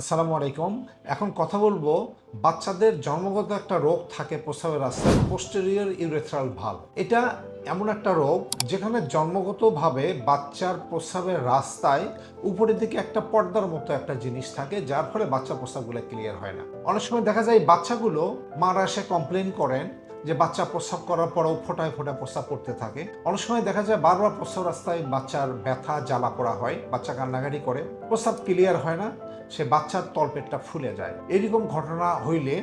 আসসালামু আলাইকুম। এখন কথা বলব, বাচ্চাদের জন্মগত একটা রোগ থাকে প্রস্রাবের রাস্তায় পোস্টেরিয়র ইউরেথ্রাল ভালো এটা এমন একটা রোগ যেখানে জন্মগতভাবে বাচ্চার প্রস্রাবের রাস্তায় উপরের দিকে একটা পর্দার মতো একটা জিনিস থাকে, যার ফলে বাচ্চা প্রস্রাবগুলো ক্লিয়ার হয় না। অনেক সময় দেখা যায় বাচ্চাগুলো মারা এসে কমপ্লেন করেন যে বাচ্চা প্রস্রাব করার পরেও ফোটায় ফোটায় প্রস্রাব করতে থাকে। অনেক সময় দেখা যায় বারবার প্রস্রাব রাস্তায় বাচ্চার ব্যথা, জ্বালা করা হয়, বাচ্চা কান্নাকাটি করে, প্রস্রাব ক্লিয়ার হয় না। সে বাচ্চার তলপেটটা ফুলে যায়। এরকম ঘটনা হইলে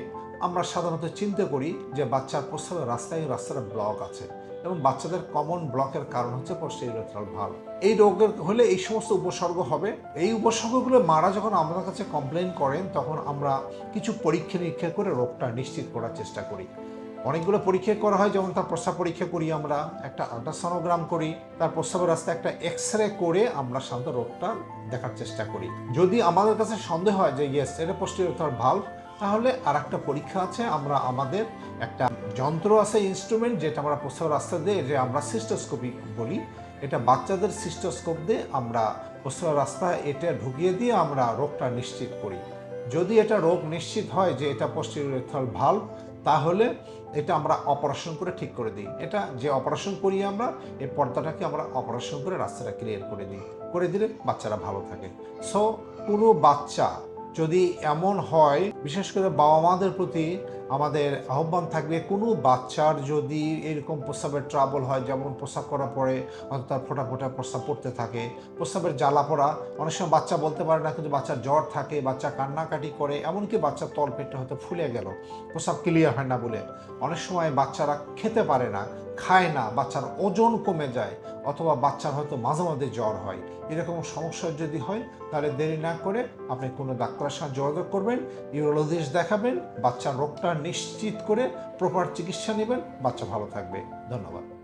আমরা সাধারণত চিন্তা করি যে বাচ্চার প্রস্রাবের রাস্তায় রাস্তার ব্লক আছে এবং বাচ্চাদের কমন ব্লকের কারণ হচ্ছে পোস্টেরিয়রাল ভালো এই রোগের হলে এই সমস্ত উপসর্গ হবে। এই উপসর্গগুলো মারা যখন আমাদের কাছে কমপ্লেন করেন, তখন আমরা কিছু পরীক্ষা নিরীক্ষা করে রোগটা নিশ্চিত করার চেষ্টা করি। অনেকগুলো পরীক্ষা করা হয়, যেমন তার প্রস্রাব পরীক্ষা করি আমরা, একটা আল্ট্রাসনোগ্রাম করি, তার প্রস্রাবের রাস্তায় একটা এক্স রে করে আমরা সাধারণত রোগটা দেখার চেষ্টা করি। যদি আমাদের কাছে সন্দেহ হয় যে, ইয়েস, এটা পোস্টিরিয়র ভাল্ভ তাহলে আর একটা পরীক্ষা আছে, আমরা আমাদের একটা যন্ত্র আছে ইনস্ট্রুমেন্ট যেটা আমরা প্রস্রাবের রাস্তা দিয়ে যে আমরা সিস্টোস্কোপি বলি, এটা বাচ্চাদের সিস্টোস্কোপ দিয়ে আমরা প্রস্রাবের রাস্তায় এটা ঢুকিয়ে দিয়ে আমরা রোগটা নিশ্চিত করি। যদি এটা রোগ নিশ্চিত হয় যে এটা পোস্টিরিয়র ভাল্ভ তাহলে এটা আমরা অপারেশন করে ঠিক করে দিই। এটা যে অপারেশন করি আমরা এই পর্দাটাকে আমরা অপারেশন করে রাস্তাটা ক্লিয়ার করে দিই। করে দিলে বাচ্চারা ভালো থাকে। সো কোনো বাচ্চা যদি এমন হয়, বিশেষ করে বাবা মাদের প্রতি আমাদের আহ্বান থাকবে, কোনো বাচ্চার যদি এরকম প্রস্রাবের ট্রাবল হয়, যেমন প্রস্রাব করার পরে হয়তো তার ফোটা ফোটা প্রস্রাব পড়তে থাকে, প্রস্রাবের জ্বালা পড়া, অনেক সময় বাচ্চা বলতে পারে না, কিন্তু বাচ্চার জ্বর থাকে, বাচ্চা কান্নাকাটি করে, এমনকি বাচ্চার তলপেটটা হয়তো ফুলে গেল, প্রস্রাব ক্লিয়ার হয় না বলে। অনেক সময় বাচ্চারা খেতে পারে না, খায় না, বাচ্চার ওজন কমে যায়, অথবা বাচ্চার হয়তো মাঝে মাঝে জ্বর হয়। এরকম সমস্যা যদি হয়, তাহলে দেরি না করে আপনি কোনো ডাক্তারের সাথে যোগাযোগ করবেন ইউরোলজিস্ট দেখাবেন, বাচ্চার রোগটা নিশ্চিত করে প্রপার চিকিৎসা নেবেন। বাচ্চা ভালো থাকবে। ধন্যবাদ।